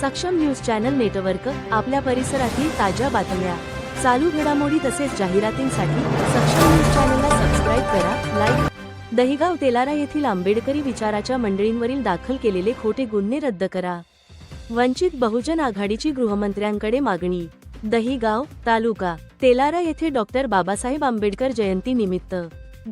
सक्षम news channel network आपल्या परिसरातील ताज्या बातम्या. चालू घडामोडी तसेच जाहिरातींसाठी सक्षम न्यूज चॅनलला सबस्क्राईब करा लाईक दहिगाव तेलारा येथील आंबेडकरी विचाराच्या मंडळींवरील दाखल केलेले खोटे गुन्हे रद्द करा. वंचित बहुजन आघाडीची गृहमंत्र्यांकडे मागणी. दहिगाव तालुका तेलारा येथे डॉक्टर बाबासाहेब आंबेडकर जयंती निमित्त.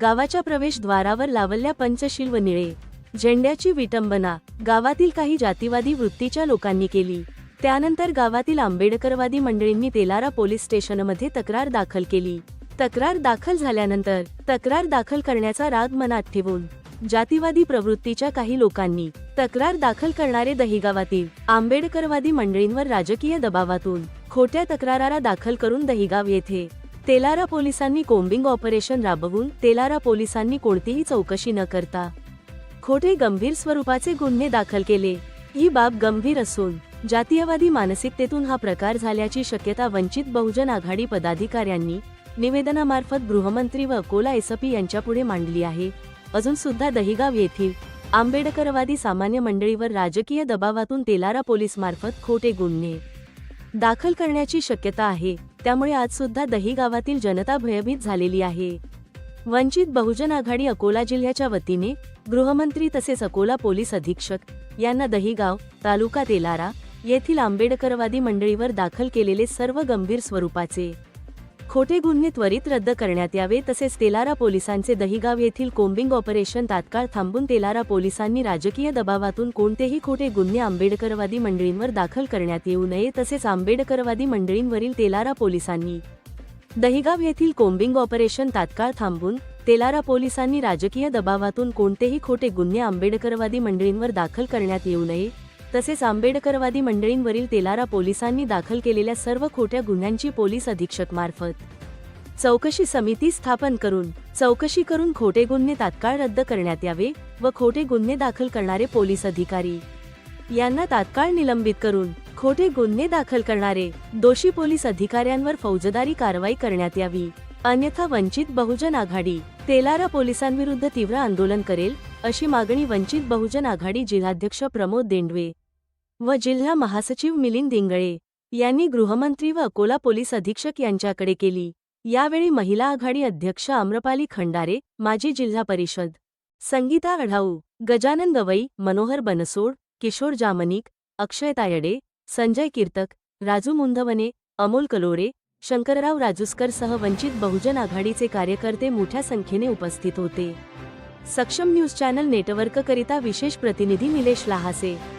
गावाच्या प्रवेशद्वारावर लावल्या पंचशील व निळे. झेंड्याची विटंबना गावातील काही जातीवादी वृत्तीच्या लोकांनी केली. त्यानंतर गावातील आंबेडकरवादी मंडळींनी तेलारा पोलीस स्टेशनमध्ये तक्रार दाखल केली. तक्रार दाखल झाल्यानंतर तक्रार दाखल करण्याचा राग मनात ठेवून जातीवादी प्रवृत्तीच्या काही लोकांनी तक्रार दाखल करणारे दहिगावातील आंबेडकरवादी मंडळींवर राजकीय दबावातून खोट्या तक्राराला दाखल करून दहिगाव येथे तेलारा पोलिसांनी कोम्बिंग ऑपरेशन राबवून तेलारा पोलिसांनी कोणतीही चौकशी न करता खोटे गंभीर स्वरूपाचे गुन्हे दाखल केले. ही बाब गंभीर असून जातीयवादी मानसिकतेतून हा प्रकार झाल्याची शक्यता वंचित बहुजन आघाडी पदाधिकाऱ्यांनी निवेदनामार्फत गृहमंत्री व अकोला एसपी यांच्यापुढे मांडली आहे. अजून सुद्धा दहिगाव येथील आंबेडकरवादी सामान्य मंडळीवर राजकीय दबावातून तेलारा पोलीस मार्फत खोटे गुन्हे दाखल करण्याची शक्यता आहे. त्यामुळे आज सुद्धा दही गावातील जनता भयभीत झालेली आहे. वंचित बहुजन आघाडी अकोला जिल्ह्याच्या वतीने गृहमंत्री तसेच अकोला पोलीस अधीक्षक यांना दहिगाव तालुका तेलारा येथील आंबेडकरवादी मंडळीवर दाखल केलेले सर्व गंभीर स्वरूपाचे खोटे गुन्हे त्वरित रद्द करण्यात यावे तसेच तेलारा पोलिसांचे दहिगाव येथील कोम्बिंग ऑपरेशन तात्काळ थांबून तेलारा पोलिसांनी राजकीय दबावातून कोणतेही खोटे गुन्हे आंबेडकरवादी मंडळींवर दाखल करण्यात येऊ नये तसेच आंबेडकरवादी मंडळींवरील तेलारा पोलिसांनी दहिगाव येथील कोम्बिंग ऑपरेशन तात्काळ थांबून तेलारा पोलिसांनी राजकीय दबावातून कोणतेही खोटे गुन्हे आंबेडकरवादी मंडळींवर दाखल करण्यात येऊ नये तसेच आंबेडकरवादी मंडळींवरील तेलारा पोलिसांनी दाखल केलेल्या सर्व खोट्या गुन्ह्यांची पोलीस अधीक्षक मार्फत चौकशी समिती स्थापन करून चौकशी करून खोटे गुन्हे तात्काळ रद्द करण्यात यावे व खोटे गुन्हे दाखल करणारे पोलीस अधिकारी यांना तात्काळ निलंबित करून खोटे गुन्हे दाखल करणारे दोषी पोलीस अधिकाऱ्यांवर फौजदारी कारवाई करण्यात यावी. अन्यथा वंचित बहुजन आघाडी तेलारा पोलिसांविरुद्ध तीव्र आंदोलन करेल अशी मागणी वंचित बहुजन आघाडी जिल्हाध्यक्ष प्रमोद देंडवे व जिल्हा महासचिव मिलिंद इंगळे यांनी गृहमंत्री व अकोला पोलीस अधीक्षक यांच्याकडे केली. यावेळी महिला आघाडी अध्यक्ष आम्रपाली खंडारे माजी जिल्हा परिषद संगीता अढाऊ गजानन गवई मनोहर बनसोड किशोर जामनिक अक्षय तायडे संजय कीर्तक राजू मुंधवने अमोल कलोरे शंकरराव राजूसकर सह वंचित बहुजन आघाडीचे कार्यकर्ते मोठ्या संख्येने उपस्थित होते. सक्षम न्यूज चॅनल नेटवर्ककरिता विशेष प्रतिनिधी निलेश लहासे.